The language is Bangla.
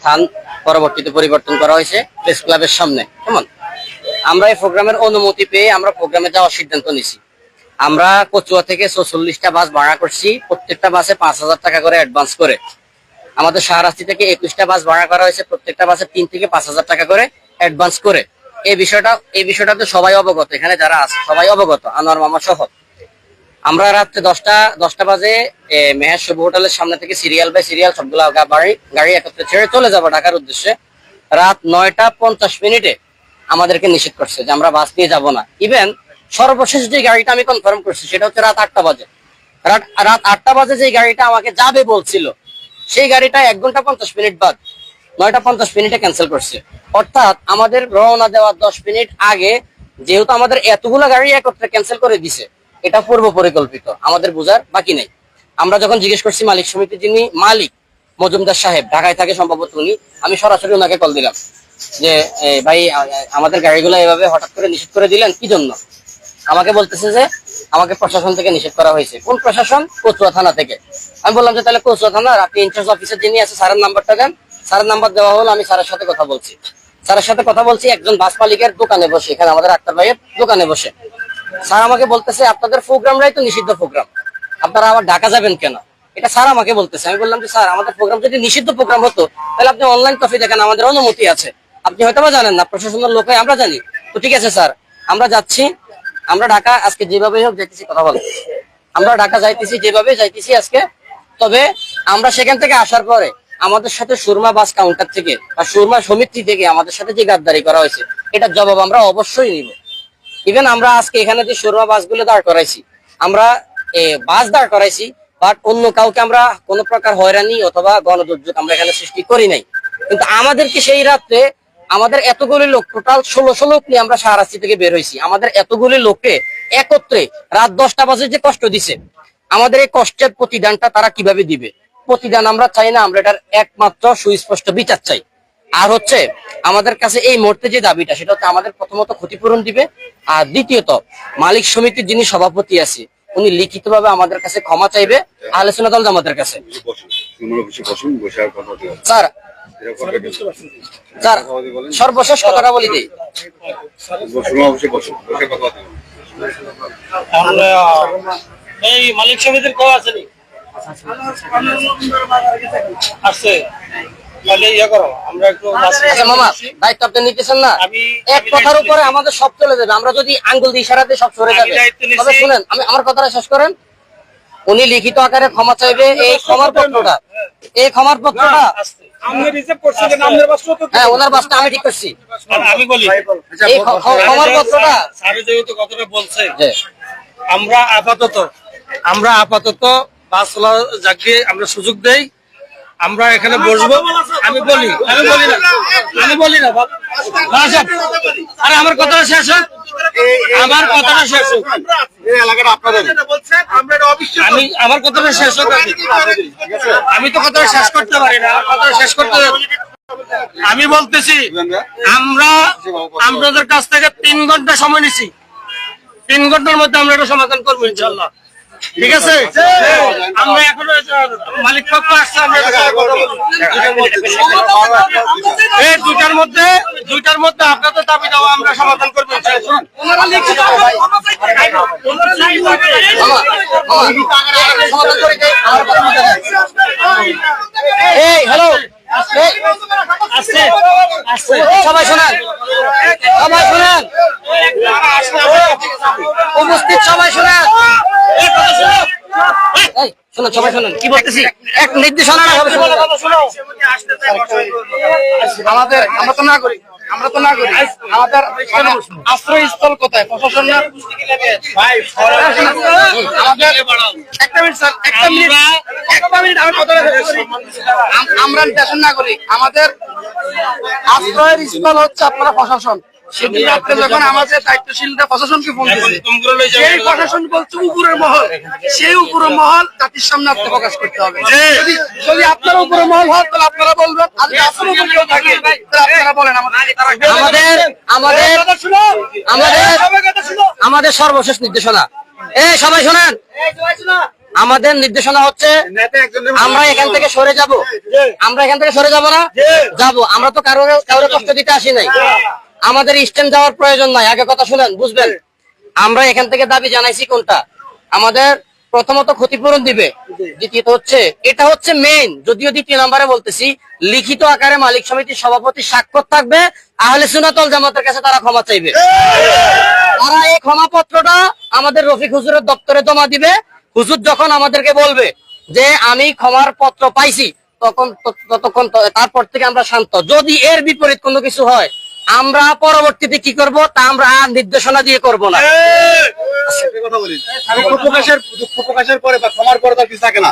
স্থান পরবর্তীতে পরিবর্তন করা হয়েছে প্রেস ক্লাবের সামনে। কেমন? আমরা এই প্রোগ্রামের অনুমতি পেয়ে আমরা প্রোগ্রামে যাওয়ার সিদ্ধান্ত নিছি আমরা কচুয়া থেকে চৌচল্লিশটা বাস ভাড়া করছি, প্রত্যেকটা বাসে পাঁচ হাজার টাকা করে অ্যাডভান্স করে। আমাদের শাহরাস্তি থেকে একুশটা বাস ভাড়া করা হয়েছে, প্রত্যেকটা বাসে তিন থেকে পাঁচ হাজার টাকা করে অ্যাডভান্স করে। এই বিষয়টা এই বিষয়টা তো সবাই অবগত, এখানে যারা আছে সবাই অবগত, আনোয়ার মামা সহ। আমরা রাত্রে দশটা দশটা বাজে মেহের শুভ হোটেলের সামনে থেকে সিরিয়াল বাই সিরিয়াল সবগুলো গাড়ি একত্রে ছেড়ে চলে যাব ঢাকার উদ্দেশ্যে। রাত নয়টা পঞ্চাশ মিনিটে আমাদেরকে নিষেধ করছে যে আমরা বাস নিয়ে যাব না। ইভেন সর্বশেষ যে গাড়িটা আমি কনফার্ম করছি, সেটা হচ্ছে রাত আটটা বাজে। রাত রাত আটটা বাজে যে গাড়িটা আমাকে যাবে বলছিল, সেই গাড়িটা এক ঘণ্টা পঞ্চাশ মিনিট বাদ, নয়টা পঞ্চাশ মিনিটে ক্যান্সেল করছে। অর্থাৎ আমাদের রওনা দেওয়ার দশ মিনিট আগে, যেহেতু আমাদের এতগুলো গাড়ি একত্রে ক্যান্সেল করে দিছে এটা পূর্ব পরিকল্পিত, আমাদের বোঝার বাকি নেই। আমরা যখন জিজ্ঞেস করছি মালিক সমিতির যিনি মালিক মজুমদার সাহেব, ঢাকায় থাকে সম্ভবত উনি, আমি সরাসরি ওনাকে কল দিলাম যে ভাই আমাদের গাড়িগুলো এভাবে হঠাৎ করে নিষেধ করে দিলেন, কি জন্য? আমাকে বলতেছে যে, আমাকে প্রশাসন থেকে নিষেধ করা হয়েছে। কোন প্রশাসন? কচুয়া থানা থেকে। আমি বললাম যে, তাহলে কচুয়া থানা আপনি ইনচার্জ অফিসার যিনি আছে স্যারের নাম্বারটা দেন। স্যারের নাম্বার দেওয়া হলো, আমি স্যারের সাথে কথা বলছি। স্যারের সাথে কথা বলছি, একজন বাস মালিকের দোকানে বসে, এখানে আমাদের আক্তার ভাইয়ের দোকানে বসে। স্যার আমাকে বলতেছে, আপনাদের প্রোগ্রামটাই তো নিষিদ্ধ প্রোগ্রাম। আপনারা আবার ঢাকা যাবেন কেন? এটা স্যার আমাকে বলতেছে। আমি বললাম যে, স্যার, আমাদের প্রোগ্রাম যদি নিষিদ্ধ প্রোগ্রাম হতো, তাহলে আপনি অনলাইন কপি দেখেন, আমাদের অনুমতি আছে। আপনি হয়তো জানেন না, প্রশাসনের লোক আমরা জানি। তো ঠিক আছে, স্যার, আমরা যাচ্ছি। আমরা ঢাকা, আজকে যেভাবে হোক যাইতেছি, কথা বলো আমরা ঢাকা যাইতেছি যেভাবে যাইতেছি আজকে। তবে আমরা সেখান থেকে আসার পরে আমাদের সাথে সুরমা বাস কাউন্টার থেকে বা সুরমা সমিতি থেকে আমাদের সাথে যে গাদ্দারি করা হয়েছে, এটার জবাব আমরা অবশ্যই নিব। ইভেন আমরা আজকে এখানে যে সুরমা বাসগুলো দাঁড় করাইছি, আমরা বাস দাঁড় করাইছি বাট অন্য কাউকে আমরা কোনো প্রকার হয়রানি অথবা গণদুর্যোগ আমরা এখানে সৃষ্টি করি নাই। কিন্তু আমাদেরকে সেই রাত্রে আমাদের এতগুলি লোক টোটাল ষোলোশো লোক নিয়ে আমরা সাহারাস্তি থেকে বের হয়েছি আমাদের এতগুলি লোককে একত্রে রাত দশটা বাজে যে কষ্ট দিছে, আমাদের এই কষ্টের প্রতিদানটা তারা কীভাবে দিবে? প্রতিদান আমরা চাই না, আমরা এটার একমাত্র সুস্পষ্ট বিচার চাই। আর হচ্ছে আমাদের কাছে এই মুহূর্তে যে দাবিটা, সেটা হচ্ছে আমাদের প্রথমত ক্ষতিপূরণ দিবে, আর দ্বিতীয়ত মালিক সমিতির যিনি সভাপতি আছে, উনি লিখিতভাবে আমাদের কাছে ক্ষমা চাইবে, আহলে সুন্নাত জামাতের কাছে। কথা। স্যার কথা স্যার, সর্বশেষ কথাটা বলি দিই। কথা এই মালিক সমিতির কেউ আসেনি? আসছে। তাহলে ইয়ে করো আমরা একটু আচ্ছা মামা দায়িত্ব আপনি নিতেছেন না? এক কথার উপরে আমাদের সব চলে যাবে আমরা যদি আঙ্গুল দিয়ে ইশারাতে সব সরে যাবে। তবে শুনেন আমি আমার কথাটা শেষ করেন। উনি লিখিত আকারে ক্ষমা চাইবে এই ক্ষমার পত্রটা এই ক্ষমার পত্রটা হ্যাঁ ওনার বাসটা আমি ঠিক করছি। আমি বলি এই ক্ষমার পত্রটা যেহেতু কথাটা বলছে আমরা আপাতত আমরা আপাতত বাস চলা যাকে আমরা সুযোগ দেই আমরা এখানে বসবো। আমি বলি আমি বলি না। আমি বলি না বাপ। না, আরে আমার কথাটা শেষ হোক আমার কথাটা শেষ হোক আমি আমার কথাটা শেষ হোক আমি তো কথাটা শেষ করতে পারি না। আমার কথাটা শেষ করতে আমি বলতেছি আমরা আপনাদের কাছ থেকে তিন ঘণ্টা সময় নিছি। তিন ঘণ্টার মধ্যে আমরা এটা সমাধান করব ইনশাল্লাহ। ঠিক আছে? আমরা এখনও মালিক পক্ষ আসছে দুইটার মধ্যে দুইটার মধ্যে আপনাদের দাবি দেওয়া আমরা সমাধান করব। এই হ্যালো সবাই শোনান। সবাই শোনেন। উপস্থিত সবাই শোনেন। এই শোনেন সবাই শোনেন। কি বলতেছি? এক নির্দেশনা আমাদের আমরা তো না করি আমরা তো না করি আমাদের আশ্রয়স্থল কোথায়? প্রশাসন না? একটা মিনিট স্যার একটা মিনিট একটা মিনিট আমি কথাটা শেষ করি। আম- আমরা দেশের না করি আমাদের আশ্রয়ের স্থল হচ্ছে আপনারা প্রশাসন। সেদিন রাত্রে যখন আমাদের দায়িত্বশীলরা প্রশাসনকে ফোন দিয়েছে সেই প্রশাসন বলছে উপরের মহল। সেই উপরের মহল জাতির সামনে আত্মপ্রকাশ করতে হবে। যদি যদি আপনারা উপরের মহল হন তাহলে আপনারা বলবেন আর যদি আপনার উপর কেউ থাকে? তাহলে আপনারা বলেন আমাদের আমাদের আমাদের আমাদের আমাদের সর্বশেষ নির্দেশনা। এই সবাই শোনেন। আমাদের নির্দেশনা হচ্ছে আমরা এখান থেকে সরে যাব। আমরা এখান থেকে সরে যাব না? যাব। আমরা তো কারও কারও কষ্ট দিতে আসি নাই। আমাদের স্ট্যান্ড যাওয়ার প্রয়োজন নাই। আগে কথা শুনেন বুঝবেন? আমরা এখান থেকে দাবি জানাইছি কোনটা? আমাদের প্রথমত ক্ষতিপূরণ দিবে। দ্বিতীয়ত হচ্ছে এটা হচ্ছে মেইন যদিও দ্বিতীয় নাম্বারে বলতেছি লিখিত আকারে মালিক সমিতির সভাপতি স্বাক্ষর থাকবে আহলে সুনাতল জামাতের কাছে তারা ক্ষমা চাইবে। তারা এই ক্ষমা পত্রটা আমাদের রফিক হুজুরের দপ্তরে জমা দিবে। হুজুর যখন আমাদেরকে বলবে যে আমি ক্ষমার পত্র পাইছি তখন ততক্ষণ তারপর থেকে আমরা শান্ত। যদি এর বিপরীত কোনো কিছু হয় আমরা পরবর্তীতে কি করব? তা আমরা আর নির্দেশনা দিয়ে করব না। দুঃখ প্রকাশের দুঃখ প্রকাশের পরে বা ক্ষমার পরে তো কিছু থাকে না।